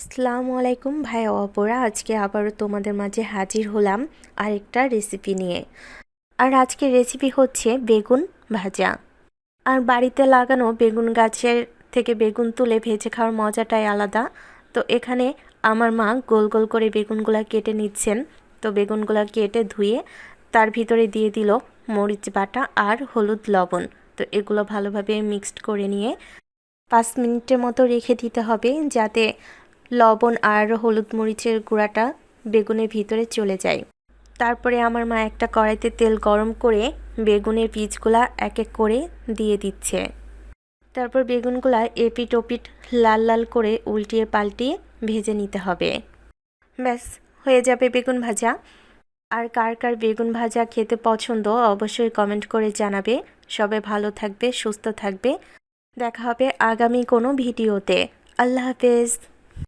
আসসালামু আলাইকুম ভাই অপরা, আজকে আবারও তোমাদের মাঝে হাজির হলাম আরেকটা রেসিপি নিয়ে। আর আজকের রেসিপি হচ্ছে বেগুন ভাজা। আর বাড়িতে লাগানো বেগুন গাছের থেকে বেগুন তুলে ভেজে খাওয়ার মজাটাই আলাদা। তো এখানে আমার মা গোল গোল করে বেগুনগুলা কেটে নিচ্ছেন। তো বেগুনগুলা কেটে ধুয়ে তার ভিতরে দিয়ে দিল মরিচ বাটা আর হলুদ লবণ। তো এগুলো ভালোভাবে মিক্সড করে নিয়ে পাঁচ মিনিটের মতো রেখে দিতে হবে যাতে লবণ আর হলুদ মরিচের গুঁড়াটা বেগুনের ভিতরে চলে যায়। তারপরে আমার মা একটা কড়াইতে তেল গরম করে বেগুনের বীজগুলা এক এক করে দিয়ে দিচ্ছে। তারপর বেগুনগুলা এপিট ওপিট লাল লাল করে উল্টিয়ে পাল্টিয়ে ভেজে নিতে হবে। ব্যাস, হয়ে যাবে বেগুন ভাজা। আর কার কার বেগুন ভাজা খেতে পছন্দ অবশ্যই কমেন্ট করে জানাবে। সবাই ভালো থাকবে, সুস্থ থাকবে। দেখা হবে আগামী কোনো ভিডিওতে। আল্লাহ হাফেজ।